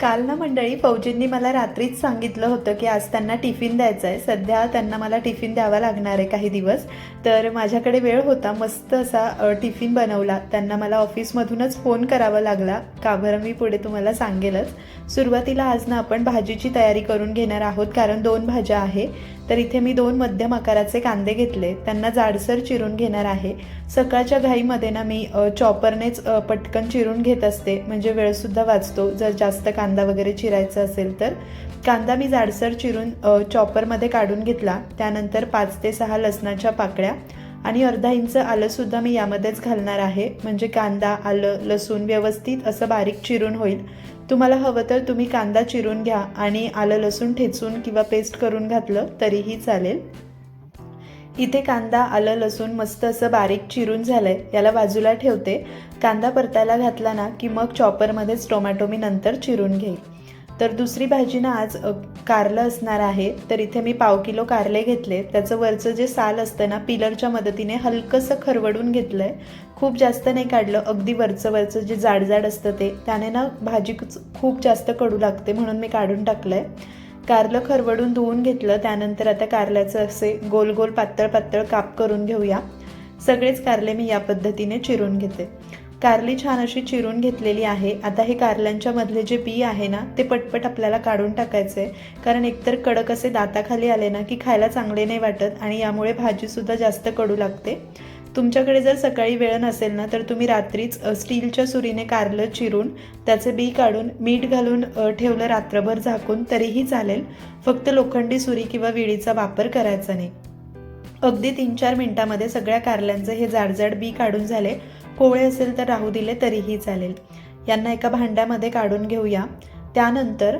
काल ना मंडळी फौजींनी मला रात्रीच सांगितलं होतं की आज त्यांना टिफिन द्यायचं आहे सध्या त्यांना मला टिफिन द्यावा लागणार आहे काही दिवस. तर माझ्याकडे वेळ होता मस्त असा टिफिन बनवला. त्यांना मला ऑफिसमधूनच फोन करावा लागला. का बरं मी पुढे तुम्हाला सांगेलच. सुरुवातीला आज ना आपण भाजीची तयारी करून घेणार आहोत कारण दोन भाज्या आहे. तर इथे मी दोन मध्यम आकाराचे कांदे घेतले. त्यांना जाडसर चिरून घेणार आहे. सकाळच्या घाईमध्ये ना मी चॉपरनेच पटकन चिरून घेत असते. म्हणजे वेळसुद्धा वाचतो. जर जास्त कांदा वगैरे चिरायचा असेल तर. कांदा मी जाडसर चिरून चॉपरमध्ये काढून घेतला. त्यानंतर पाच ते सहा लसणाच्या पाकळ्या आणि अर्धा इंच आलंसुद्धा मी यामध्येच घालणार आहे. म्हणजे कांदा आलं लसूण व्यवस्थित असं बारीक चिरून होईल. तुम्हाला हवं तर तुम्ही कांदा चिरून घ्या आणि आलं लसूण ठेचून किंवा पेस्ट करून घातलं तरीही चालेल. इथे कांदा आलं लसूण मस्त असं बारीक चिरून झालं आहे याला बाजूला ठेवते. कांदा परतायला घातला ना की मग चॉपरमध्येच टोमॅटो मी नंतर चिरून घेईल. तर दुसरी भाजी ना आज कारलं असणार आहे. तर इथे मी पाव किलो कारले घेतले. त्याचं वरचं जे साल असतं ना पिलरच्या मदतीने हलकंसं खरवडून घेतलं आहे खूप जास्त नाही काढलं. अगदी वरचं वरचं जे जाडजाड असतं ते त्याने ना भाजी खूप जास्त कडू लागते म्हणून मी काढून टाकलं आहे कारलं खरवडून धुवून घेतलं. त्यानंतर आता कारल्याचं असे गोल गोल पातळ पातळ काप करून घेऊया. सगळेच कारले मी या पद्धतीने चिरून घेते. कारली छान अशी चिरून घेतलेली आहे. आता हे कारल्यांच्या मधले जे बी आहे ना ते पटपट आपल्याला काढून टाकायचे आहे. कारण एकतर कडक असे दाताखाली आले ना की खायला चांगले नाही वाटत आणि यामुळे भाजीसुद्धा जास्त कडू लागते. तुमच्याकडे जर सकाळी वेळ नसेल ना तर तुम्ही रात्रीच स्टीलच्या सुरीने कारलं चिरून त्याचे बी काढून मीठ घालून ठेवलं रात्रभर झाकून तरीही चालेल. फक्त लोखंडी सुरी किंवा विळीचा वापर करायचा नाही. अगदी तीन चार मिनिटामध्ये सगळ्या कारल्यांचे हे जाडजाड बी काढून झाले. कोवळे असेल तर राहू दिले तरीही चालेल. यांना एका भांड्यामध्ये काढून घेऊया. त्यानंतर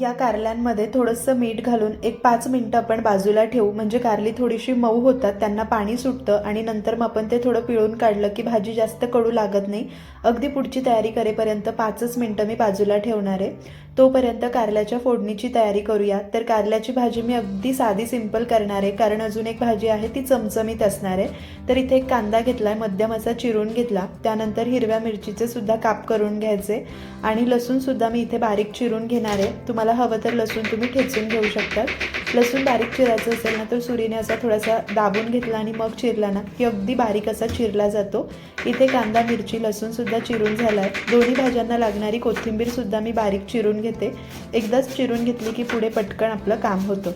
या कारल्यांमध्ये थोडंसं मीठ घालून एक पाच मिनटं आपण बाजूला ठेवू. म्हणजे कारली थोडीशी मऊ होतात त्यांना पाणी सुटतं आणि नंतर मग आपण ते थोडं पिळून काढलं की भाजी जास्त कडू लागत नाही. अगदी पुढची तयारी करेपर्यंत पाचच मिनटं मी बाजूला ठेवणार आहे. तोपर्यंत कारल्याच्या फोडणीची तयारी करूया. तर कारल्याची भाजी मी अगदी साधी सिंपल करणार आहे. कारण अजून एक भाजी आहे ती चमचमीत असणार आहे. तर इथे एक कांदा घेतला आहे मध्यम असा चिरून घेतला. त्यानंतर हिरव्या मिरचीचे सुद्धा काप करून घ्यायचे. आणि लसूणसुद्धा मी इथे बारीक चिरून घेणार आहे. तुम्हाला हवं तर लसूण तुम्ही ठेचून घेऊ शकतात. लसूण बारीक चिरायचं असेल ना तर सुरीने असा थोडासा दाबून घेतला आणि मग चिरला ना की अगदी बारीक असा चिरला जातो. इथे कांदा मिरची लसूणसुद्धा चिरून झाला आहे दोन्ही भाज्यांना लागणारी कोथिंबीरसुद्धा मी बारीक चिरून घेते. एकदाच चिरून घेतली की पुढे पटकन आपलं काम होतं.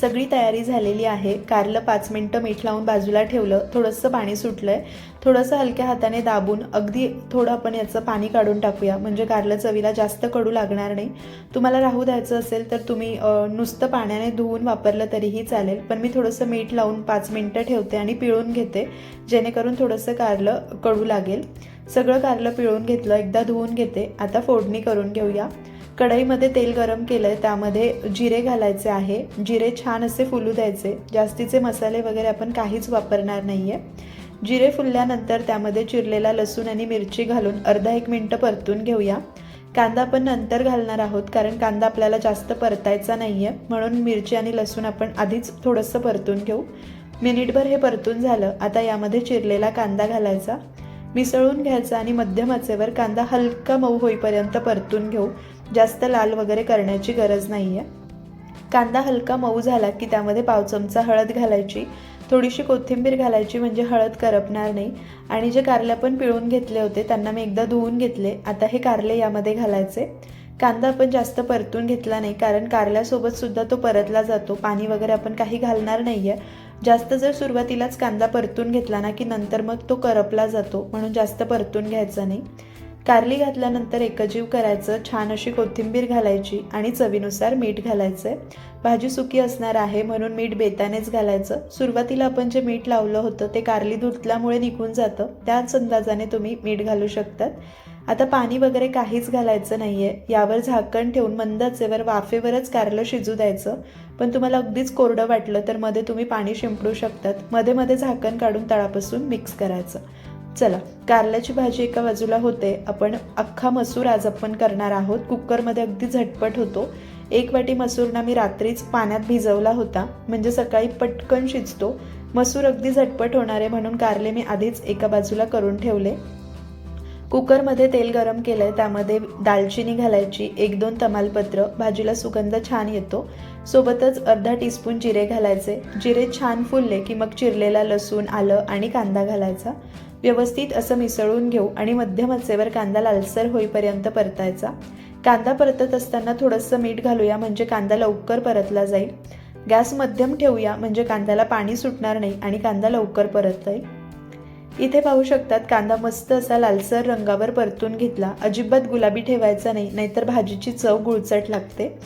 सगळी तयारी झालेली आहे. कारलं पाच मिनटं मीठ लावून बाजूला ठेवलं. थोडंसं पाणी सुटलं आहे थोडंसं हलक्या हाताने दाबून अगदी थोडं आपण याचं पाणी काढून टाकूया. म्हणजे कारलं चवीला जास्त कडू लागणार नाही. तुम्हाला राहू द्यायचं असेल तर तुम्ही नुसतं पाण्याने धुवून वापरलं तरीही चालेल. पण मी थोडंसं मीठ लावून पाच मिनटं ठेवते आणि पिळून घेते. जेणेकरून थोडंसं कारलं कडू लागेल. सगळं कारलं पिळून घेतलं. एकदा धुवून घेते. आता फोडणी करून घेऊया. कढईमध्ये तेल गरम केलं आहे त्यामध्ये जिरे घालायचे आहे. जिरे छान असे फुलू द्यायचे. जास्तीचे मसाले वगैरे आपण काहीच वापरणार नाही आहे जिरे फुलल्यानंतर त्यामध्ये चिरलेला लसूण आणि मिरची घालून अर्धा एक मिनटं परतून घेऊया. कांदा आपण नंतर घालणार आहोत कारण कांदा आपल्याला जास्त परतायचा नाही आहे म्हणून मिरची आणि लसूण आपण आधीच थोडंसं परतून घेऊ. मिनिटभर हे परतून झालं. आता यामध्ये चिरलेला कांदा घालायचा. मिसळून घ्यायचा आणि मध्यम आचेवर कांदा हलका मऊ होईपर्यंत परतून घेऊ. जास्त लाल वगैरे करण्याची गरज नाही आहे कांदा हलका मऊ झाला की त्यामध्ये पाव चमचा हळद घालायची थोडीशी कोथिंबीर घालायची म्हणजे हळद करपणार नाही. आणि जे कारले आपण पिळून घेतले होते त्यांना मी एकदा धुवून घेतले. आता हे कारले यामध्ये घालायचे. कांदा आपण जास्त परतून घेतला नाही कारण कारल्यासोबत सुद्धा तो परतला जातो. पाणी वगैरे आपण काही घालणार नाही आहे जास्त जर सुरुवातीलाच कांदा परतून घेतला ना की नंतर मग तो करपला जातो. म्हणून जास्त परतून घ्यायचा नाही. कारली घातल्यानंतर एकजीव करायचं छान अशी कोथिंबीर घालायची आणि चवीनुसार मीठ घालायचं भाजी सुकी असणार आहे म्हणून मीठ बेतानेच घालायचं. सुरुवातीला आपण जे मीठ लावलं होतं ते कारली धुतल्यामुळे निघून जातं. त्याच अंदाजाने तुम्ही मीठ घालू शकतात. आता पाणी वगैरे काहीच घालायचं नाही आहे यावर झाकण ठेवून मंदाचेवर वाफेवरच कारलं शिजू द्यायचं. पण तुम्हाला अगदीच कोरडं वाटलं तर मध्ये तुम्ही पाणी शिंपडू शकतात. मध्ये मध्ये झाकण काढून तळापासून मिक्स करायचं. चला कारल्याची भाजी एका बाजूला होते. आपण अख्खा मसूर आज आपण करणार आहोत. कुकरमध्ये अगदी झटपट होतो. एक वाटी मसूरना मी रात्रीच पाण्यात भिजवला होता. म्हणजे सकाळी पटकन शिजतो. मसूर अगदी झटपट होणार आहे म्हणून कारले मी आधीच एका बाजूला करून ठेवले. कुकरमध्ये तेल गरम केलं आहे त्यामध्ये दालचिनी घालायची. एक दोन तमालपत्र. भाजीला सुगंध छान येतो. सोबतच अर्धा टीस्पून जिरे घालायचे. जिरे छान फुलले की मग चिरलेला लसूण आलं आणि कांदा घालायचा. व्यवस्थित असं मिसळून घेऊ आणि मध्यम असेवर कांदा लालसर होईपर्यंत परतायचा. कांदा परतत असताना थोडंसं मीठ घालूया म्हणजे कांदा लवकर परतला जाईल. गॅस मध्यम ठेवूया म्हणजे कांद्याला पाणी सुटणार नाही आणि कांदा लवकर परतता येईल इथे पाहू शकतात कांदा मस्त असा लालसर रंगावर परतून घेतला. अजिबात गुलाबी ठेवायचा नाही नाहीतर भाजीची चव गुळचट लागते.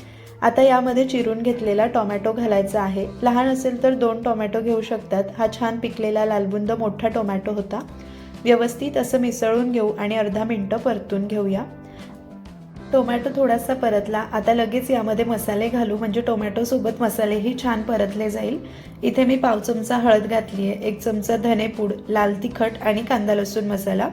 आता यामध्ये चिरून घेतलेला टोमॅटो घालायचा आहे. लहान असेल तर दोन टोमॅटो घेऊ शकतात. हा छान पिकलेला लालबुंद मोठा टोमॅटो होता. व्यवस्थित असं मिसळून घेऊ आणि अर्धा मिनटं परतून घेऊया. टोमॅटो थोडासा परतला. आता लगेच यामध्ये मसाले घालू. म्हणजे टोमॅटोसोबत मसालेही छान परतले जाईल. इथे मी पाव चमचा हळद घातली आहे एक चमचा धनेपूड लाल तिखट आणि कांदा लसूण मसाला.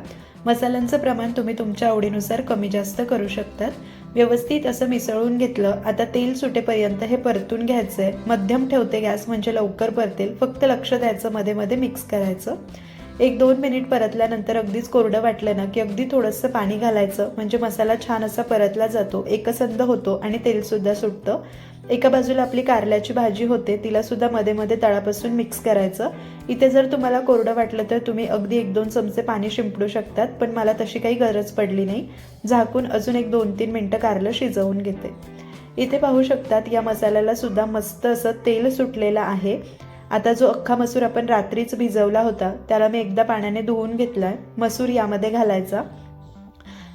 मसाल्यांचं प्रमाण तुम्ही तुमच्या आवडीनुसार कमी जास्त करू शकतात. व्यवस्थित असं मिसळून घेतलं. आता तेल सुटेपर्यंत हे परतून घ्यायचं आहे मध्यम ठेवते गॅस म्हणजे लवकर परतेल. फक्त लक्ष द्यायचं मध्ये मध्ये मिक्स करायचं. एक दोन मिनिट परतल्यानंतर अगदीच कोरडं वाटलं ना की अगदी थोडंसं पाणी घालायचं. म्हणजे मसाला छान असा परतला जातो एकसंध होतो आणि तेलसुद्धा सुटतं. एका बाजूला आपली कारल्याची भाजी होते तिला सुद्धा मध्ये मध्ये तळापासून मिक्स करायचं. इथे जर तुम्हाला कोरडं वाटलं तर तुम्ही अगदी एक दोन चमचे पाणी शिंपडू शकतात पण मला तशी काही गरज पडली नाही. झाकून अजून एक दोन तीन मिनटं कारलं शिजवून घेते. इथे पाहू शकतात या मसाल्याला सुद्धा मस्त असं तेल सुटलेलं आहे. आता जो अख्खा मसूर आपण रात्रीच भिजवला होता त्याला मी एकदा पाण्याने धुवून घेतलाय. मसूर यामध्ये घालायचा.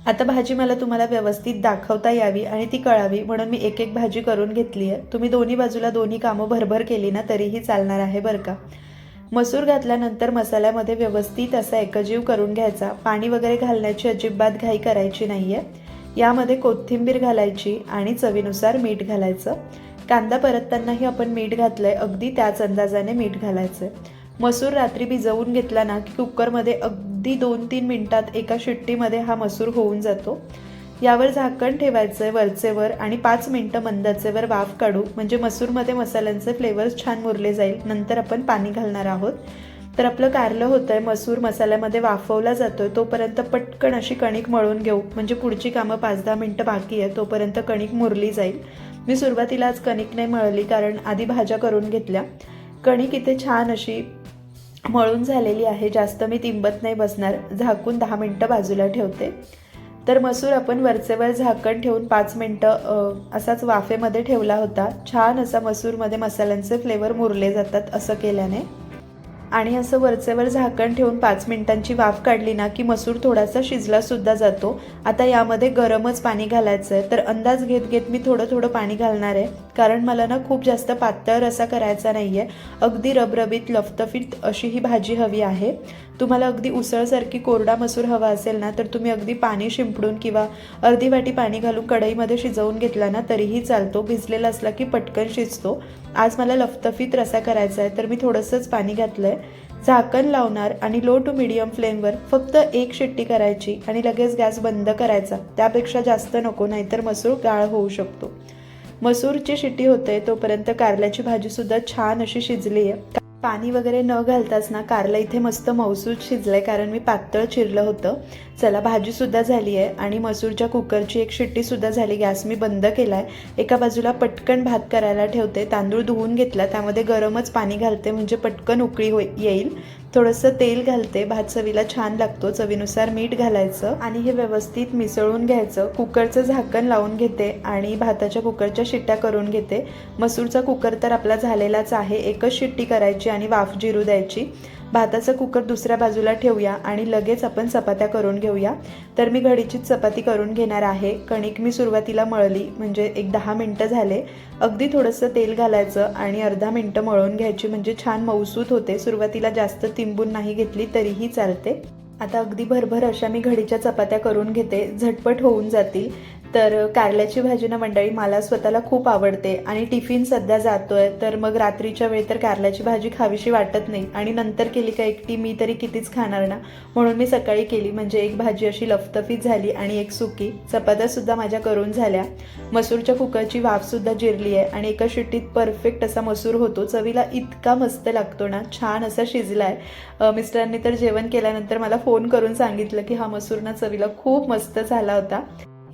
आता भाजी मला तुम्हाला व्यवस्थित दाखवता यावी आणि ती कळावी म्हणून मी एक एक भाजी करून घेतली आहे. तुम्ही दोन्ही बाजूला दोन्ही कामं भरभर केली ना तरीही चालणार आहे बरं का? मसूर घातल्यानंतर मसाल्यामध्ये व्यवस्थित असा एकजीव करून घ्यायचा. पाणी वगैरे घालण्याची अजिबात घाई करायची नाही आहे यामध्ये कोथिंबीर घालायची आणि चवीनुसार मीठ घालायचं. कांदा परततानाही आपण मीठ घातलंय अगदी त्याच अंदाजाने मीठ घालायचं मसूर रात्री भिजवून घेतला ना की कुकरमध्ये अगदी दोन तीन मिनटात एका शिट्टीमध्ये हा मसूर होऊन जातो. यावर झाकण ठेवायचं आहे वरचेवर आणि पाच मिनटं मंदाचेवर वाफ काढू. म्हणजे मसूरमध्ये मसाल्यांचे फ्लेवर्स छान मुरले जाईल. नंतर आपण पाणी घालणार आहोत. तर आपलं कारलं होतं आहे मसूर मसाल्यामध्ये वाफवला जातोय. तोपर्यंत पटकन अशी कणिक मळून घेऊ. म्हणजे पुढची कामं पाच दहा मिनटं बाकी आहे तोपर्यंत कणिक मुरली जाईल. मी सुरुवातीला आज कणिक नाही मळली कारण आधी भाज्या करून घेतल्या. कणिक इथे छान अशी मळून झालेली आहे. जास्त मी तिंबत नाही बसणार. झाकून दहा मिनटं बाजूला ठेवते. तर मसूर आपण वरचेवर झाकण ठेवून पाच मिनटं असाच वाफेमध्ये ठेवला होता. छान असा मसूरमध्ये मसाल्यांचे फ्लेवर मुरले जातात असं केल्याने. आणि असं वरचेवर झाकण ठेवून पाच मिनिटांची वाफ काढली ना की मसूर थोडासा शिजलासुद्धा जातो. आता यामध्ये गरमच पाणी घालायचं आहे तर अंदाज घेत घेत मी थोडं थोडं पाणी घालणार आहे. कारण मला ना खूप जास्त पातळ रसा करायचा नाही आहे अगदी रबरबीत लफतफीत अशी ही भाजी हवी आहे. तुम्हाला अगदी उसळसारखी कोरडा मसूर हवा असेल ना तर तुम्ही अगदी पाणी शिंपडून किंवा अर्धी वाटी पाणी घालून कढईमध्ये शिजवून घेतला ना तरीही चालतो. भिजलेला असला की पटकन शिजतो. आज मला लफतफीत रसा करायचा आहे तर मी थोडंसंच पाणी घातलं आहे झाकण लावणार आणि लो टू मिडियम फ्लेमवर फक्त एक शिट्टी करायची आणि लगेच गॅस बंद करायचा. त्यापेक्षा जास्त नको नाहीतर मसूर गाळ होऊ शकतो. मसूरची शिट्टी होते तोपर्यंत कारल्याची भाजीसुद्धा छान अशी शिजली आहे. पाणी वगैरे न घालताच ना कारलं इथे मस्त मौसूद शिजलंय कारण मी पातळ चिरलं होतं. चला भाजीसुद्धा झाली आहे आणि मसूरच्या कुकरची एक शिट्टीसुद्धा झाली. गॅस मी बंद केला आहे एका बाजूला पटकन भात करायला ठेवते. तांदूळ धुवून घेतला त्यामध्ये गरमच पाणी घालते म्हणजे पटकन उकळी हो येईल. थोडंसं तेल घालते भात चवीला छान लागतो चवीनुसार मीठ घालायचं आणि हे व्यवस्थित मिसळून घ्यायचं. कुकरचं झाकण लावून घेते आणि भाताच्या कुकरच्या शिट्ट्या करून घेते. मसूरचा कुकर तर आपला झालेलाच आहे. एकच शिट्टी करायची आणि वाफ जिरू द्यायची. भाताचा कुकर दुसऱ्या बाजूला ठेवूया आणि लगेच आपण चपात्या करून घेऊया. तर मी घडीचीच चपाती करून घेणार आहे. कणिक मी सुरुवातीला मळली म्हणजे एक दहा मिनटं झाले. अगदी थोडंसं तेल घालायचं आणि अर्धा मिनटं मळून घ्यायची म्हणजे छान मौसूत होते. सुरुवातीला जास्त तिंबून नाही घेतली तरीही चालते. आता अगदी भरभर अशा मी घडीच्या चपात्या करून घेते. झटपट होऊन जातील. तर कारल्याची भाजी ना मंडळी मला स्वतःला खूप आवडते आणि टिफिन सध्या जातोय तर मग रात्रीच्या वेळी तर कारल्याची भाजी खावीशी वाटत नाही आणि नंतर केली का एकटी मी तरी कितीच खाणार ना? म्हणून मी सकाळी केली म्हणजे एक भाजी अशी लफतफीत झाली आणि एक सुकी. चपात्यासुद्धा माझ्या करून झाल्या. मसूरच्या कुकरची वाफसुद्धा जिरली आहे आणि एका शिट्टीत परफेक्ट असा मसूर होतो. चवीला इतका मस्त लागतो ना छान असा शिजला आहे मिस्टरांनी तर जेवण केल्यानंतर मला फोन करून सांगितलं की हा मसूर ना चवीला खूप मस्त झाला होता.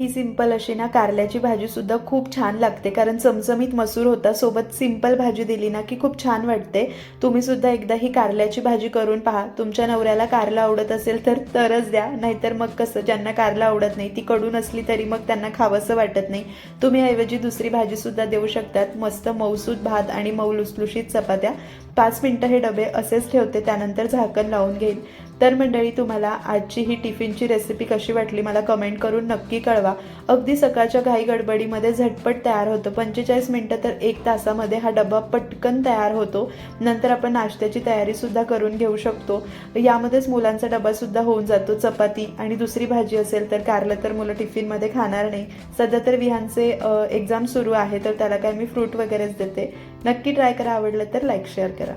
ही सिंपल अशी ना कारल्याची भाजी सुद्धा खूप छान लागते. कारण चमचमीत मसूर होता सोबत सिंपल भाजी दिली ना की खूप छान वाटते. तुम्ही सुद्धा एकदा ही कारल्याची भाजी करून पहा. तुमच्या नवऱ्याला कारला आवडत असेल तर तरच द्या. नाहीतर मग कसं ज्यांना कारला आवडत नाही ती कडून असली तरी मग त्यांना खावंसं वाटत नाही. तुम्ही ऐवजी दुसरी भाजी सुद्धा देऊ शकतात. मस्त मऊसूद भात आणि मऊ लुसलुशीत चपात्या. पाच मिनटं हे डबे असेच ठेवते त्यानंतर झाकण लावून घेईन. तर मंडळी तुम्हाला आजची ही टिफिनची रेसिपी कशी वाटली मला कमेंट करून नक्की कळवा. अगदी सकाळच्या घाई गडबडीमध्ये झटपट तयार होतं. पंचेचाळीस मिनटं तर एक तासामध्ये हा डबा पटकन तयार होतो. नंतर आपण नाश्त्याची तयारीसुद्धा करून घेऊ शकतो. यामध्येच मुलांचा डबासुद्धा होऊन जातो. चपाती आणि दुसरी भाजी असेल तर कारलं तर मुलं टिफिनमध्ये खाणार नाही. सध्या तर विहानचे एक्झाम सुरू आहे तर त्याला काय मी फ्रूट वगैरेच देते. नक्की ट्राय करा. आवडलं तर लाईक शेअर करा.